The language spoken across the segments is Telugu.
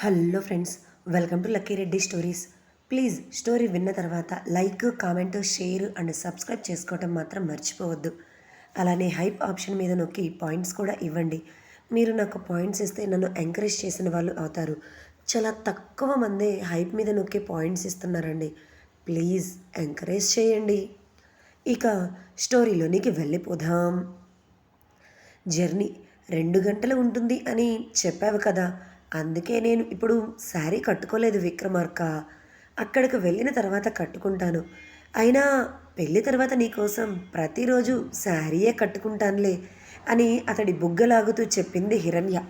Hello friends welcome to lucky Reddy stories. Please story విన్న తర్వాత like comment share and subscribe చేసుకోవటం మాత్రం మర్చిపోవద్దు. అలానే హైప్ ఆప్షన్ మీద నొక్కి పాయింట్స్ కూడా ఇవ్వండి. మీరు నాకు పాయింట్స్ ఇస్తే నన్ను ఎంకరేజ్ చేసిన వాళ్ళు అవుతారు. చాలా తక్కువ మందే హైప్ మీద నొక్కి పాయింట్స్ ఇస్తున్నారండి. ప్లీజ్ ఎంకరేజ్ చేయండి. ఇక స్టోరీలోనికి వెళ్ళిపోదాం. జర్నీ రెండు గంటలు ఉంటుంది అని చెప్పావు కదా. అందుకే నేను ఇప్పుడు శారీ కట్టుకోలేదు విక్రమార్క. అక్కడికి వెళ్ళిన తర్వాత కట్టుకుంటాను. అయినా పెళ్ళి తర్వాత నీకోసం ప్రతిరోజు శారీయే కట్టుకుంటానులే అని అతడి బుగ్గలాగుతూ చెప్పింది హిరణ్య.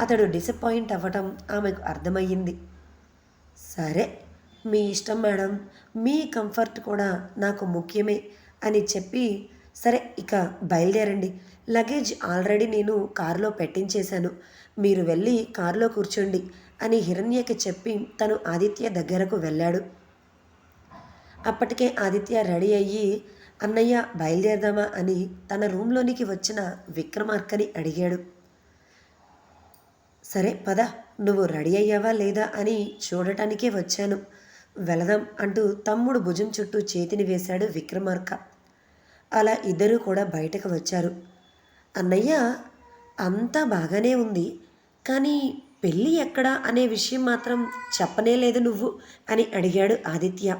అతడు డిసప్పాయింట్ అవ్వటం ఆమెకు అర్థమయ్యింది. సరే మీ ఇష్టం మేడం. మీ కంఫర్ట్ కూడా నాకు ముఖ్యమే అని చెప్పి సరే ఇక బయలుదేరండి. లగేజ్ ఆల్రెడీ నేను కారులో పెట్టించేశాను. మీరు వెళ్ళి కారులో కూర్చోండి అని హిరణ్యకి చెప్పి తను ఆదిత్య దగ్గరకు వెళ్ళాడు. అప్పటికే ఆదిత్య రెడీ అయ్యి అన్నయ్య బయలుదేరదామా? అని తన రూమ్లోనికి వచ్చిన విక్రమార్కని అడిగాడు. సరే పద నువ్వు రెడీ అయ్యావా లేదా? అని చూడటానికే వచ్చాను. వెళదాం అంటూ తమ్ముడు భుజం చుట్టూ చేతిని వేశాడు విక్రమార్క. అలా ఇద్దరూ కూడా బయటకు వచ్చారు. అన్నయ్య అంతా బాగానే ఉంది. కానీ పెళ్ళి ఎక్కడా అనే విషయం మాత్రం చెప్పనే లేదు నువ్వు అని అడిగాడు ఆదిత్య.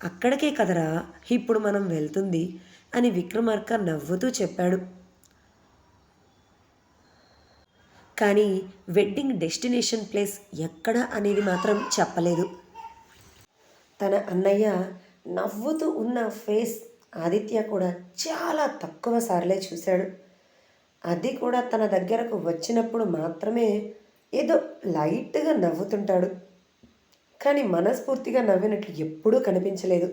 అక్కడికే కదరా ఇప్పుడు మనం వెళ్తుంది అని విక్రమార్క నవ్వుతూ చెప్పాడు. కానీ వెడ్డింగ్ డెస్టినేషన్ ప్లేస్ ఎక్కడ అనేది మాత్రం చెప్పలేదు. తన అన్నయ్య నవ్వుతూ ఉన్న ఫేస్ ఆదిత్య కూడా చాలా తక్కువ సార్లే చూశాడు. అది కూడా తన దగ్గరకు వచ్చినప్పుడు మాత్రమే ఏదో లైట్గా నవ్వుతుంటాడు. కానీ మనస్ఫూర్తిగా నవ్వినట్లు ఎప్పుడూ కనిపించలేదు.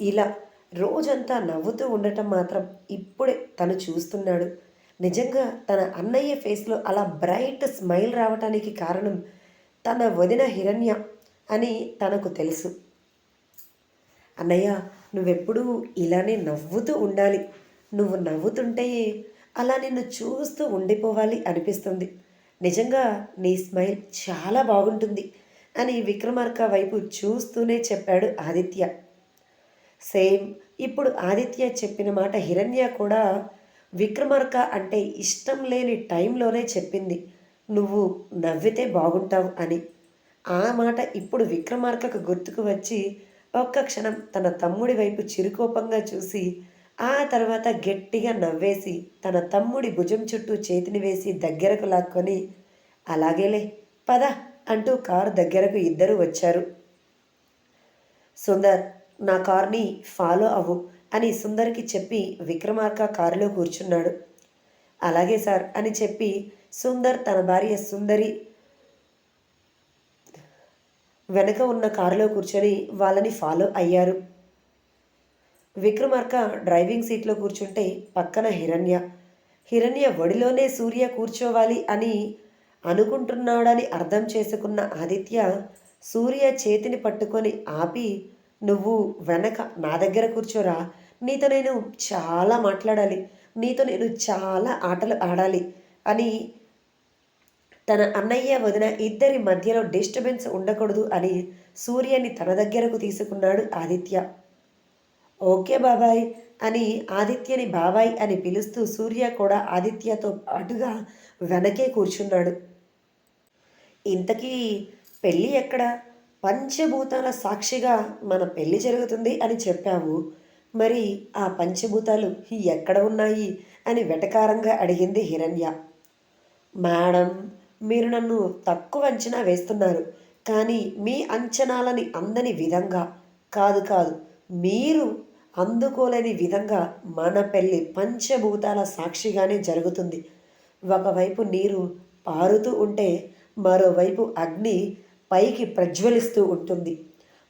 ఇలా రోజంతా నవ్వుతూ ఉండటం మాత్రం ఇప్పుడే తను చూస్తున్నాడు. నిజంగా తన అన్నయ్య ఫేస్లో అలా బ్రైట్ స్మైల్ రావటానికి కారణం తన వదిన హిరణ్య అని తనకు తెలుసు. అన్నయ్య నువ్వెప్పుడూ ఇలానే నవ్వుతూ ఉండాలి. నువ్వు నవ్వుతుంటే అలా నిన్ను చూస్తూ ఉండిపోవాలి అనిపిస్తుంది. నిజంగా నీ స్మైల్ చాలా బాగుంటుంది అని విక్రమార్క వైపు చూస్తూనే చెప్పాడు ఆదిత్య. సేమ్ ఇప్పుడు ఆదిత్య చెప్పిన మాట హిరణ్య కూడా విక్రమార్క అంటే ఇష్టం లేని టైంలోనే చెప్పింది. నువ్వు నవ్వితే బాగుంటావు అని. ఆ మాట ఇప్పుడు విక్రమార్కకు గుర్తుకు వచ్చి ఒక్క క్షణం తన తమ్ముడి వైపు చిరుకోపంగా చూసి ఆ తర్వాత గట్టిగా నవ్వేసి తన తమ్ముడి భుజం చుట్టూ చేతిని వేసి దగ్గరకు లాక్కొని అలాగేలే పద అంటూ కారు దగ్గరకు ఇద్దరు వచ్చారు. సుందర్ నా కార్ని ఫాలో అవ్వు అని సుందర్కి చెప్పి విక్రమార్క కారులో కూర్చున్నాడు. అలాగే సార్ అని చెప్పి సుందర్ తన భార్య సుందరి వెనక ఉన్న కారులో కూర్చొని వాళ్ళని ఫాలో అయ్యారు. విక్రమార్క డ్రైవింగ్ సీట్లో కూర్చుంటే పక్కన హిరణ్య. హిరణ్య ఒడిలోనే సూర్య కూర్చోవాలి అని అనుకుంటున్నాడని అర్థం చేసుకున్న ఆదిత్య సూర్య చేతిని పట్టుకొని ఆపి నువ్వు వెనక నా దగ్గర కూర్చోరా. నీతో నేను చాలా మాట్లాడాలి. నీతో నేను చాలా ఆటలు ఆడాలి అని తన అన్నయ్య వదిన ఇద్దరి మధ్యలో డిస్టర్బెన్స్ ఉండకూడదు అని సూర్యని తన దగ్గరకు తీసుకున్నాడు ఆదిత్య. ఓకే బాబాయ్ అని ఆదిత్యని బాబాయ్ అని పిలుస్తూ సూర్య కూడా ఆదిత్యతో పాటుగా వెనకే కూర్చున్నాడు. ఇంతకీ పెళ్ళి ఎక్కడ? పంచభూతాల సాక్షిగా మన పెళ్ళి జరుగుతుంది అని చెప్పావు. మరి ఆ పంచభూతాలు ఎక్కడ ఉన్నాయి అని వెటకారంగా అడిగింది హిరణ్య. మేడం మీరు నన్ను తక్కువ అంచనా వేస్తున్నారు. కానీ మీ అంచనాలని అందని విధంగా కాదు కాదు మీరు అందుకోలేని విధంగా మన పెళ్ళి పంచభూతాల సాక్షిగానే జరుగుతుంది. ఒకవైపు నీరు పారుతూ ఉంటే మరోవైపు అగ్ని పైకి ప్రజ్వలిస్తూ ఉంటుంది.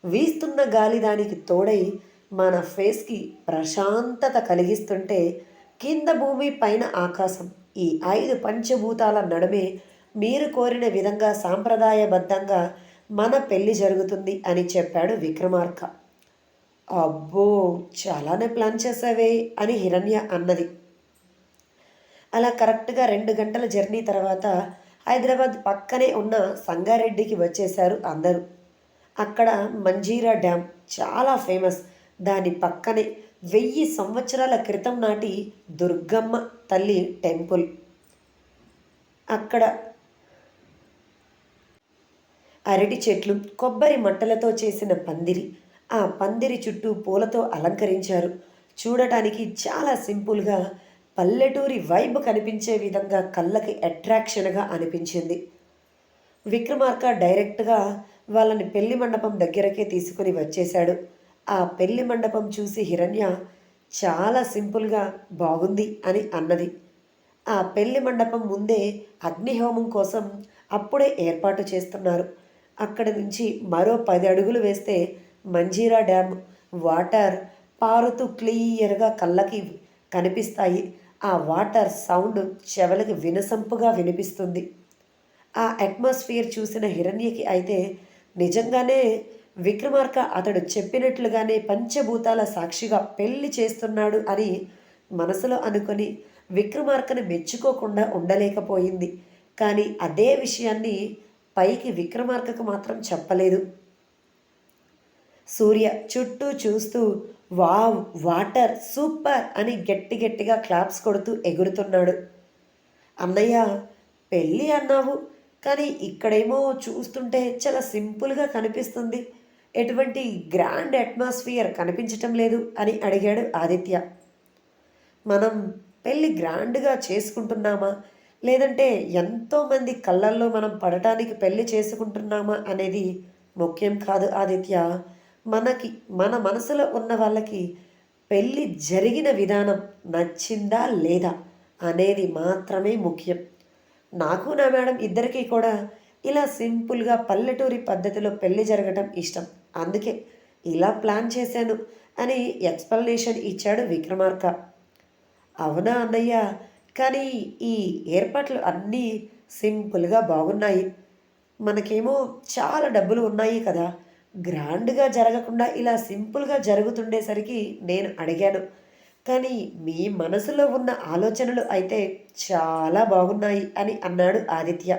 వీస్తున్న గాలి దానికి తోడై మన ఫేస్కి ప్రశాంతత కలిగిస్తుంటే కింద భూమి పైన ఆకాశం ఈ ఐదు పంచభూతాల నడుమే మీరు కోరిన విధంగా సాంప్రదాయబద్ధంగా మన పెళ్ళి జరుగుతుంది అని చెప్పాడు విక్రమార్క. అబ్బో చాలానే ప్లాన్ చేసావే అని హిరణ్య అన్నది. అలా కరెక్ట్గా రెండు గంటల జర్నీ తర్వాత హైదరాబాద్ పక్కనే ఉన్న సంగారెడ్డికి వచ్చేశారు అందరూ. అక్కడ మంజీరా డ్యామ్ చాలా ఫేమస్. దాని పక్కనే వెయ్యి సంవత్సరాల క్రితం నాటి దుర్గమ్మ తల్లి టెంపుల్. అక్కడ అరటి చెట్లు కొబ్బరి మంటలతో చేసిన పందిరి. ఆ పందిరి చుట్టూ పూలతో అలంకరించారు. చూడటానికి చాలా సింపుల్గా పల్లెటూరి వైబ్ కనిపించే విధంగా కళ్ళకి అట్రాక్షన్గా అనిపించింది. విక్రమార్క డైరెక్ట్గా వాళ్ళని పెళ్ళి మండపం దగ్గరకే తీసుకుని వచ్చేశాడు. ఆ పెళ్ళి మండపం చూసి హిరణ్య చాలా సింపుల్గా బాగుంది అని అన్నది. ఆ పెళ్ళి మండపం ముందే అగ్నిహోమం కోసం అప్పుడే ఏర్పాటు చేస్తున్నారు. అక్కడి నుంచి మరో పది అడుగులు వేస్తే మంజీరా డ్యామ్ వాటర్ పారుతూ క్లియర్గా కళ్ళకి కనిపిస్తాయి. ఆ వాటర్ సౌండ్ చెవలకి వినసంపుగా వినిపిస్తుంది. ఆ అట్మాస్ఫియర్ చూసిన హిరణ్యకి అయితే నిజంగానే విక్రమార్క అతడు చెప్పినట్లుగానే పంచభూతాల సాక్షిగా పెళ్ళి చేస్తున్నాడు అని మనసులో అనుకొని విక్రమార్కను మెచ్చుకోకుండా ఉండలేకపోయింది. కానీ అదే విషయాన్ని పైకి విక్రమార్కకు మాత్రం చెప్పలేదు. సూర్య చుట్టూ చూస్తూ వావ్ వాటర్ సూపర్! అని గట్టి గట్టిగా క్లాప్స్ కొడుతూ ఎగురుతున్నాడు. అన్నయ్య పెళ్ళి అన్నావు కానీ ఇక్కడేమో చూస్తుంటే చాలా సింపుల్గా కనిపిస్తుంది. ఎటువంటి గ్రాండ్ అట్మాస్ఫియర్ కనిపించటం లేదు అని అడిగాడు ఆదిత్య. మనం పెళ్ళి గ్రాండ్గా చేసుకుంటున్నామా? లేదంటే ఎంతోమంది కళ్ళల్లో మనం పడటానికి పెళ్ళి చేసుకుంటున్నామా అనేది ముఖ్యం కాదు ఆదిత్య. మనకి మన మనసులో ఉన్న వాళ్ళకి పెళ్ళి జరిగిన విధానం నచ్చిందా లేదా అనేది మాత్రమే ముఖ్యం. నాకు నా మేడం ఇద్దరికీ కూడా ఇలా సింపుల్గా పల్లెటూరి పద్ధతిలో పెళ్ళి జరగటం ఇష్టం. అందుకే ఇలా ప్లాన్ చేశాను అని ఎక్స్ప్లెనేషన్ ఇచ్చాడు విక్రమార్క. అవునా అన్నయ్య? కానీ ఈ ఏర్పాట్లు అన్నీ సింపుల్గా బాగున్నాయి. మనకేమో చాలా డబ్బులు ఉన్నాయి కదా. గ్రాండ్గా జరగకుండా ఇలా సింపుల్గా జరుగుతుండేసరికి నేను అడిగాను. కానీ మీ మనసులో ఉన్న ఆలోచనలు అయితే చాలా బాగున్నాయి అని అన్నాడు ఆదిత్య.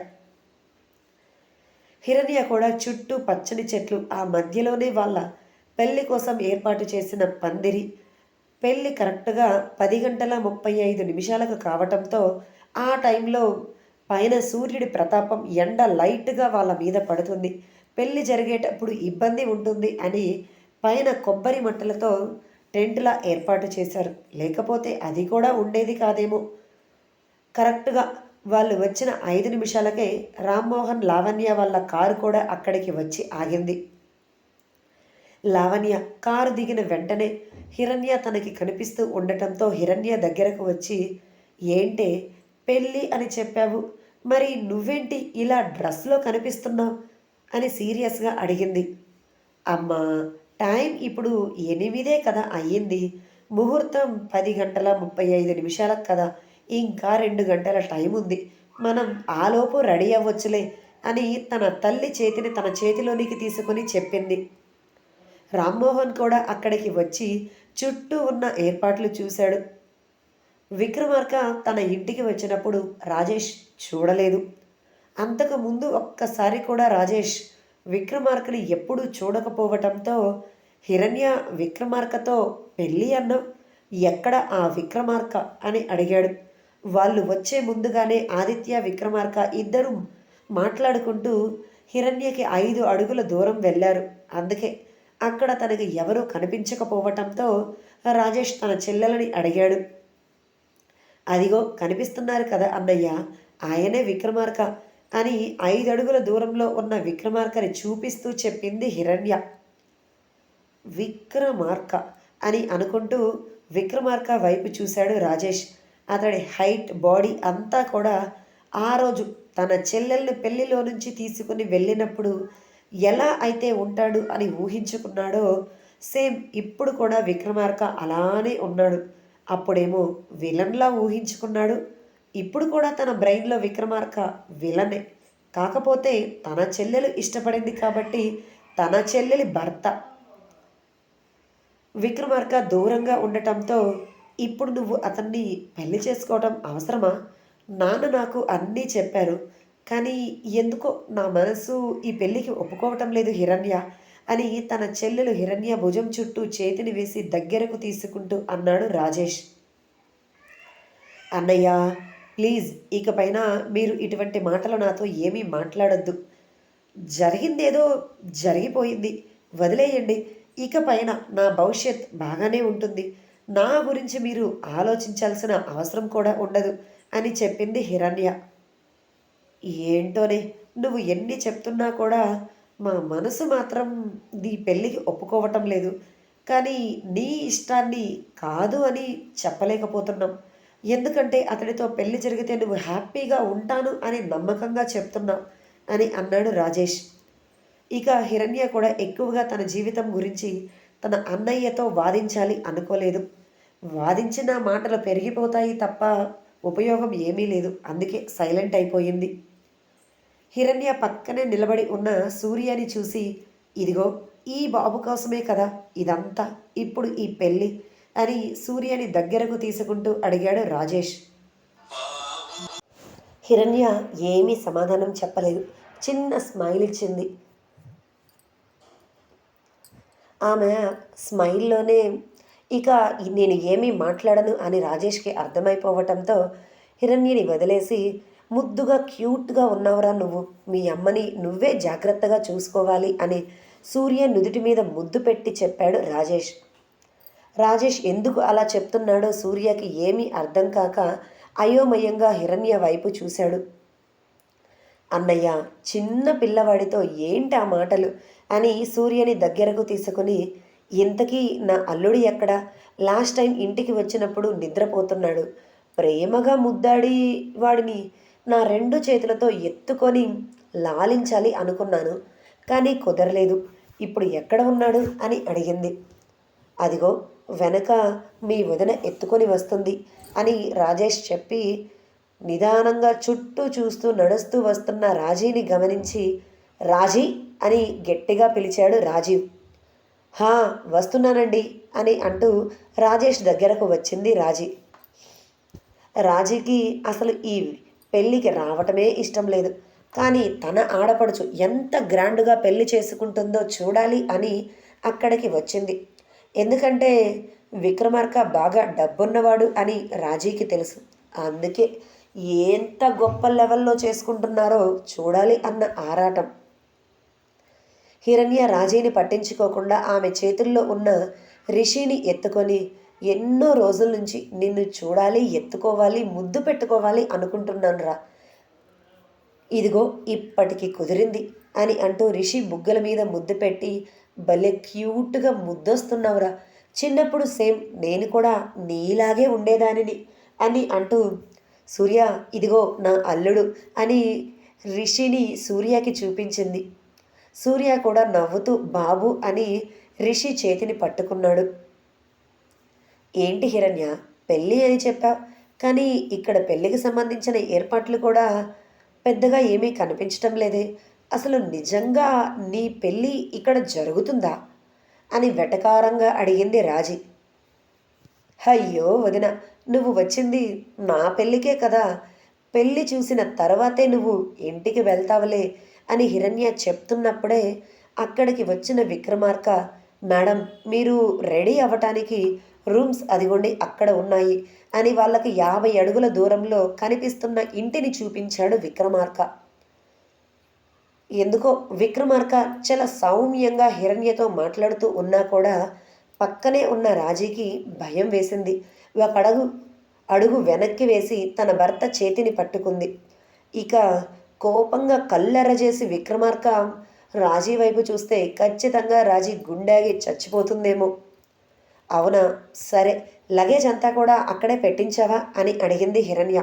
హిరణ్య కూడా చుట్టూ పచ్చని చెట్లు ఆ మధ్యలోనే వాళ్ళ పెళ్ళి కోసం ఏర్పాటు చేసిన పందిరి పెళ్ళి కరెక్ట్గా పది గంటల ముప్పై ఐదు నిమిషాలకు కావటంతో ఆ టైంలో పైన సూర్యుడి ప్రతాపం ఎండ లైట్గా వాళ్ళ మీద పడుతుంది. పెళ్ళి జరిగేటప్పుడు ఇబ్బంది ఉంటుంది అని పైన కొబ్బరి మట్టలతో టెంట్లా ఏర్పాటు చేశారు. లేకపోతే అది కూడా ఉండేది కాదేమో. కరెక్ట్గా వాళ్ళు వచ్చిన ఐదు నిమిషాలకే రామ్మోహన్ లావణ్య వాళ్ళ కారు కూడా అక్కడికి వచ్చి ఆగింది. లావణ్య కారు దిగిన వెంటనే హిరణ్య తనకి కనిపిస్తూ ఉండటంతో హిరణ్య దగ్గరకు వచ్చి ఏంటే పెళ్ళి అని చెప్పావు? మరి నువ్వేంటి ఇలా డ్రెస్లో కనిపిస్తున్నావు? అని సీరియస్గా అడిగింది. అమ్మా టైం ఇప్పుడు ఎనిమిదే కదా అయ్యింది. ముహూర్తం పది గంటల ముప్పై ఐదు నిమిషాలకు కదా. ఇంకా రెండు గంటల టైం ఉంది. మనం ఆలోపు రెడీ అవ్వచ్చులే అని తన తల్లి చేతిని తన చేతిలోనికి తీసుకుని చెప్పింది. రామ్మోహన్ కూడా అక్కడికి వచ్చి చుట్టూ ఉన్న ఏర్పాట్లు చూశాడు. విక్రమార్క తన ఇంటికి వచ్చినప్పుడు రాజేష్ చూడలేదు. అంతకు ముందు ఒక్కసారి కూడా రాజేష్ విక్రమార్కని ఎప్పుడూ చూడకపోవటంతో హిరణ్య విక్రమార్కతో పెళ్ళి అన్న ఎక్కడ ఆ విక్రమార్క అని అడిగాడు. వాళ్ళు వచ్చే ముందుగానే ఆదిత్య విక్రమార్క ఇద్దరు మాట్లాడుకుంటూ హిరణ్యకి ఐదు అడుగుల దూరం వెళ్ళారు. అందుకే అక్కడ తనకు ఎవరూ కనిపించకపోవటంతో రాజేష్ తన చెల్లెలని అడిగాడు. అదిగో కనిపిస్తున్నారు కదా అన్నయ్య ఆయనే విక్రమార్క. అని ఐదు అడుగుల దూరంలో ఉన్న విక్రమార్కని చూపిస్తూ చెప్పింది హిరణ్య. విక్రమార్క అని అనుకుంటూ విక్రమార్క వైపు చూశాడు రాజేష్. అతడి హైట్ బాడీ అంతా కూడా ఆ రోజు తన చెల్లెల్ని పెళ్ళిలో నుంచి తీసుకుని వెళ్ళినప్పుడు ఎలా అయితే ఉంటాడు అని ఊహించుకున్నాడో సేమ్ ఇప్పుడు కూడా విక్రమార్క అలానే ఉన్నాడు. అప్పుడేమో విలన్లా ఊహించుకున్నాడు. ఇప్పుడు కూడా తన బ్రెయిన్లో విక్రమార్క విలనే. కాకపోతే తన చెల్లెలు ఇష్టపడింది కాబట్టి తన చెల్లెలి భర్త. విక్రమార్క దూరంగా ఉండటంతో ఇప్పుడు నువ్వు అతన్ని పెళ్ళి చేసుకోవటం అవసరమా? నాన్న నాకు అన్నీ చెప్పారు. కానీ ఎందుకో నా మనసు ఈ పెళ్ళికి ఒప్పుకోవటం లేదు హిరణ్య అని తన చెల్లెలు హిరణ్య భుజం చుట్టూ చేతిని వేసి దగ్గరకు తీసుకుంటూ అన్నాడు రాజేష్. అన్నయ్య ప్లీజ్ ఇకపైన మీరు ఇటువంటి మాటలు నాతో ఏమీ మాట్లాడొద్దు. జరిగిందేదో జరిగిపోయింది. వదిలేయండి. ఇకపైన నా భవిష్యత్ బాగానే ఉంటుంది. నా గురించి మీరు ఆలోచించాల్సిన అవసరం కూడా ఉండదు అని చెప్పింది హిరణ్య. ఏంటోనే నువ్వు ఎన్ని చెప్తున్నా కూడా మా మనసు మాత్రం నీ పెళ్ళికి ఒప్పుకోవటం లేదు. కానీ నీ ఇష్టాన్ని కాదు అని చెప్పలేకపోతున్నాం. ఎందుకంటే అతడితో పెళ్ళి జరిగితే నువ్వు హ్యాపీగా ఉంటాను అని నమ్మకంగా చెప్తున్నావు అని అన్నాడు రాజేష్. ఇక హిరణ్య కూడా ఎక్కువగా తన జీవితం గురించి తన అన్నయ్యతో వాదించాలి అనుకోలేదు. వాదించిన మాటలు పెరిగిపోతాయి తప్ప ఉపయోగం ఏమీ లేదు. అందుకే సైలెంట్ అయిపోయింది. హిరణ్య పక్కనే నిలబడి ఉన్న సూర్యని చూసి ఇదిగో ఈ బాబు కోసమే కదా ఇదంతా ఇప్పుడు ఈ పెళ్ళి అని సూర్యని దగ్గరకు తీసుకుంటూ అడిగాడు రాజేష్. హిరణ్య ఏమీ సమాధానం చెప్పలేదు. చిన్న స్మైల్ ఇచ్చింది. ఆమె స్మైల్లోనే ఇక నేను ఏమీ మాట్లాడను అని రాజేష్కి అర్థమైపోవటంతో హిరణ్యని వదిలేసి ముద్దుగా క్యూట్గా ఉన్నావురా నువ్వు? మీ అమ్మని నువ్వే జాగ్రత్తగా చూసుకోవాలి అని సూర్య నుదుటి మీద ముద్దు పెట్టి చెప్పాడు రాజేష్. రాజేష్ ఎందుకు అలా చెప్తున్నాడో సూర్యకి ఏమీ అర్థం కాక అయోమయంగా హిరణ్య వైపు చూశాడు. అన్నయ్య చిన్న పిల్లవాడితో ఏంటి ఆ మాటలు అని సూర్యని దగ్గరకు తీసుకుని ఇంతకీ నా అల్లుడు ఎక్కడా? లాస్ట్ టైం ఇంటికి వచ్చినప్పుడు నిద్రపోతున్నాడు. ప్రేమగా ముద్దాడి వాడిని. నా రెండు చేతులతో ఎత్తుకొని లాలించాలి అనుకున్నాను కానీ కుదరలేదు. ఇప్పుడు ఎక్కడ ఉన్నాడు? అని అడిగింది. అదిగో వెనక మీ వదిన ఎత్తుకొని వస్తుంది అని రాజేష్ చెప్పి నిదానంగా చుట్టూ చూస్తూ నడుస్తూ వస్తున్న రాజీని గమనించి రాజీ అని గట్టిగా పిలిచాడు రాజీవ్. హా వస్తున్నానండి అని అంటూ రాజేష్ దగ్గరకు వచ్చింది రాజీ. రాజీకి అసలు ఈ పెళ్ళికి రావటమే ఇష్టం లేదు. కానీ తన ఆడపడుచు ఎంత గ్రాండ్గా పెళ్ళి చేసుకుంటుందో చూడాలి అని అక్కడికి వచ్చింది. ఎందుకంటే విక్రమార్క బాగా డబ్బున్నవాడు అని రాజీకి తెలుసు. అందుకే ఎంత గొప్ప లెవెల్లో చేసుకుంటున్నారో చూడాలి అన్న ఆరాటం. హిరణ్య రాజీని పట్టించుకోకుండా ఆమె చేతుల్లో ఉన్న రిషిని ఎత్తుకొని ఎన్నో రోజుల నుంచి నిన్ను చూడాలి ఎత్తుకోవాలి ముద్దు పెట్టుకోవాలి అనుకుంటున్నాను రా ఇదిగో ఇప్పటికి కుదిరింది అని అంటూ రిషి బుగ్గల మీద ముద్దు పెట్టి భలే క్యూట్గా ముద్దొస్తున్నావురా. చిన్నప్పుడు సేమ్ నేను కూడా నీలాగే ఉండేదానిని అని అంటూ సూర్య ఇదిగో నా అల్లుడు అని రిషిని సూర్యకి చూపించింది. సూర్య కూడా నవ్వుతూ బాబు అని రిషి చేతిని పట్టుకున్నాడు. ఏంటి హిరణ్య? పెళ్ళి అని చెప్పావు. కానీ ఇక్కడ పెళ్ళికి సంబంధించిన ఏర్పాట్లు కూడా పెద్దగా ఏమీ కనిపించటం లేదే. అసలు నిజంగా నీ పెళ్ళి ఇక్కడ జరుగుతుందా? అని వెటకారంగా అడిగింది రాజీ. అయ్యో వదిన నువ్వు వచ్చింది నా పెళ్ళికే కదా. పెళ్ళి చూసిన తర్వాతే నువ్వు ఇంటికి వెళ్తావులే అని హిరణ్య చెప్తున్నప్పుడే అక్కడికి వచ్చిన విక్రమార్క మేడం మీరు రెడీ అవ్వటానికి రూమ్స్ అదిగోండి అక్కడ ఉన్నాయి అని వాళ్ళకి యాభై అడుగుల దూరంలో కనిపిస్తున్న ఇంటిని చూపించాడు విక్రమార్క. ఎందుకో విక్రమార్క చాలా సౌమ్యంగా హిరణ్యతో మాట్లాడుతూ ఉన్నా కూడా పక్కనే ఉన్న రాజీకి భయం వేసింది. ఒక అడుగు అడుగు వెనక్కి వేసి తన భర్త చేతిని పట్టుకుంది. ఇక కోపంగా కళ్ళెరజేసి విక్రమార్క రాజీ వైపు చూస్తే ఖచ్చితంగా రాజీ గుండాగి చచ్చిపోతుందేమో. అవునా సరే. లగేజ్ అంతా కూడా అక్కడే పెట్టించావా అని అడిగింది హిరణ్య.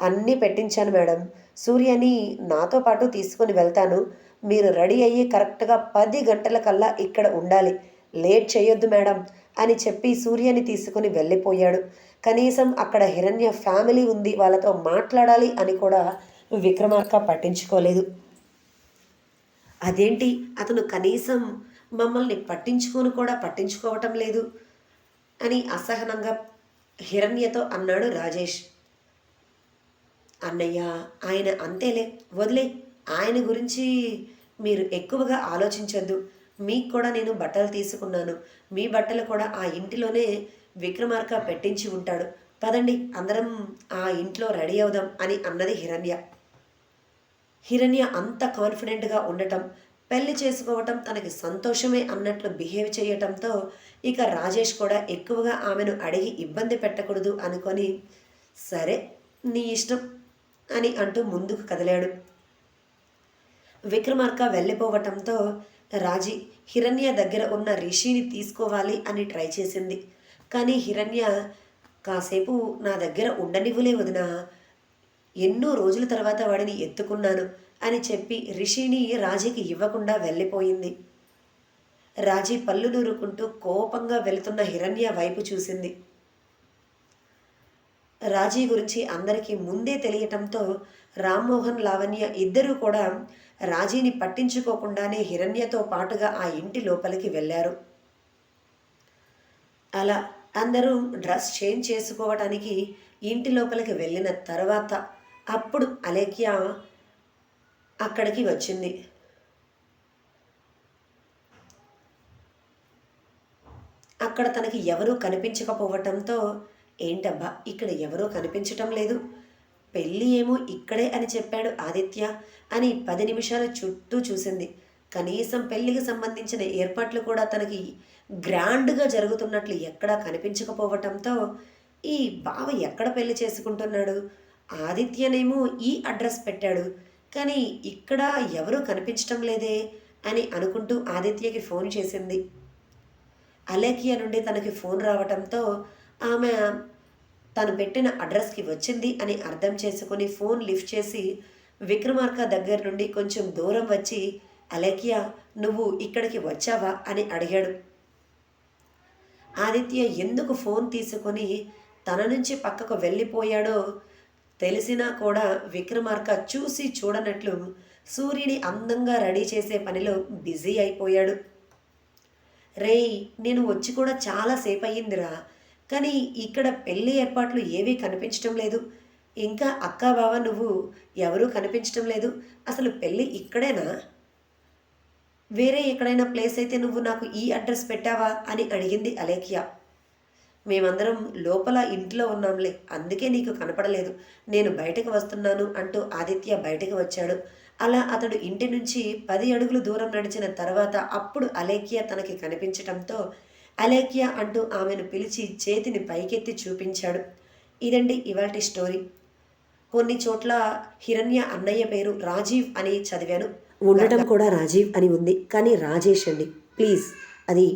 అన్నీ పెట్టించాను మేడం. సూర్యని నాతో పాటు తీసుకొని వెళ్తాను. మీరు రెడీ అయ్యి కరెక్ట్గా పది గంటల కల్లా ఇక్కడ ఉండాలి. లేట్ చేయొద్దు మేడం అని చెప్పి సూర్యని తీసుకుని వెళ్ళిపోయాడు. కనీసం అక్కడ హిరణ్య ఫ్యామిలీ ఉంది వాళ్ళతో మాట్లాడాలి అని కూడా విక్రమార్క పట్టించుకోలేదు. అదేంటి? అతను కనీసం మమ్మల్ని పట్టించుకొని కూడా పట్టించుకోవటం లేదు. అని అసహనంగా హిరణ్యతో అన్నాడు రాజేష్. అన్నయ్య ఆయన అంతేలే వదిలే. ఆయన గురించి మీరు ఎక్కువగా ఆలోచించొద్దు. మీకు కూడా నేను బట్టలు తీసుకున్నాను. మీ బట్టలు కూడా ఆ ఇంటిలోనే విక్రమార్క పెట్టించి ఉంటాడు. పదండి అందరం ఆ ఇంట్లో రెడీ అవుదాం అని అన్నది హిరణ్య. హిరణ్య అంత కాన్ఫిడెంట్గా ఉండటం పెళ్ళి చేసుకోవటం తనకి సంతోషమే అన్నట్లు బిహేవ్ చేయటంతో ఇక రాజేష్ కూడా ఎక్కువగా ఆమెను అడిగి ఇబ్బంది పెట్టకూడదు అనుకొని సరే నీ ఇష్టం అని అంటూ ముందుకు కదిలాడు. విక్రమార్క వెళ్ళిపోవటంతో రాజీ హిరణ్య దగ్గర ఉన్న రిషిని తీసుకోవాలి అని ట్రై చేసింది. కానీ హిరణ్య కాసేపు నా దగ్గర ఉండనివ్వలే వదిన. ఎన్నో రోజుల తర్వాత వాడిని ఎత్తుకున్నాను. అని చెప్పి రిషిని రాజీకి ఇవ్వకుండా వెళ్ళిపోయింది. రాజీ పళ్ళు నూరుకుంటూ కోపంగా వెళుతున్న హిరణ్య వైపు చూసింది. రాజీ గురించి అందరికీ ముందే తెలియటంతో రామ్మోహన్ లావణ్య ఇద్దరూ కూడా రాజీని పట్టించుకోకుండానే హిరణ్యతో పాటుగా ఆ ఇంటి లోపలికి వెళ్ళారు. అలా అందరూ డ్రెస్ చేంజ్ చేసుకోవటానికి ఇంటి లోపలికి వెళ్ళిన తర్వాత అప్పుడు అలేఖ్య అక్కడికి వచ్చింది. అక్కడ తనకి ఎవరూ కనిపించకపోవటంతో ఏంటబ్బా ఇక్కడ ఎవరూ కనిపించటం లేదు. పెళ్ళి ఏమో ఇక్కడే అని చెప్పాడు ఆదిత్య అని పది నిమిషాలు చుట్టూ చూసింది. కనీసం పెళ్ళికి సంబంధించిన ఏర్పాట్లు కూడా తనకి గ్రాండ్గా జరుగుతున్నట్లు ఎక్కడా కనిపించకపోవటంతో ఈ బావ ఎక్కడ పెళ్ళి చేసుకుంటున్నాడు? ఆదిత్యనేమో ఈ అడ్రస్ పెట్టాడు. కానీ ఇక్కడ ఎవరూ కనిపించటం లేదే అని అనుకుంటూ ఆదిత్యకి ఫోన్ చేసింది. అలేఖ్య నుండి తనకి ఫోన్ రావటంతో ఆమె తను పెట్టిన అడ్రస్కి వచ్చింది అని అర్థం చేసుకుని ఫోన్ లిఫ్ట్ చేసి విక్రమార్క దగ్గర నుండి కొంచెం దూరం వచ్చి అలేఖ్య నువ్వు ఇక్కడికి వచ్చావా? అని అడిగాడు. ఆదిత్య ఎందుకు ఫోన్ తీసుకొని తన నుంచి పక్కకు వెళ్ళిపోయాడో తెలిసినా కూడా విక్రమార్క చూసి చూడనట్లు సూర్యుని అందంగా రెడీ చేసే పనిలో బిజీ అయిపోయాడు. రేయ్ నేను వచ్చి కూడా చాలా సేపు అయ్యిందిరా కానీ ఇక్కడ పెళ్ళి ఏర్పాట్లు ఏవీ కనిపించటం లేదు. ఇంకా అక్క బావ నువ్వు ఎవరూ కనిపించటం లేదు. అసలు పెళ్ళి ఇక్కడేనా? వేరే ఎక్కడైనా ప్లేస్ అయితే నువ్వు నాకు ఈ అడ్రస్ పెట్టావా అని అడిగింది అలేఖ్య. మేమందరం లోపల ఇంట్లో ఉన్నాంలే అందుకే నీకు కనపడలేదు. నేను బయటకు వస్తున్నాను అంటూ ఆదిత్య బయటకు వచ్చాడు. అలా అతడు ఇంటి నుంచి పది అడుగులు దూరం నడిచిన తర్వాత అప్పుడు అలేఖ్య తనకి కనిపించటంతో అలేఖ్య అంటూ ఆమెను పిలిచి చేతిని పైకెత్తి చూపించాడు. ఇదండి ఇవాటి స్టోరీ. కొన్ని చోట్ల హిరణ్య అన్నయ్య పేరు రాజీవ్ అని చదివాను. ఉండటం కూడా రాజీవ్ అని ఉంది కానీ రాజేష్ అండి. ప్లీజ్ అది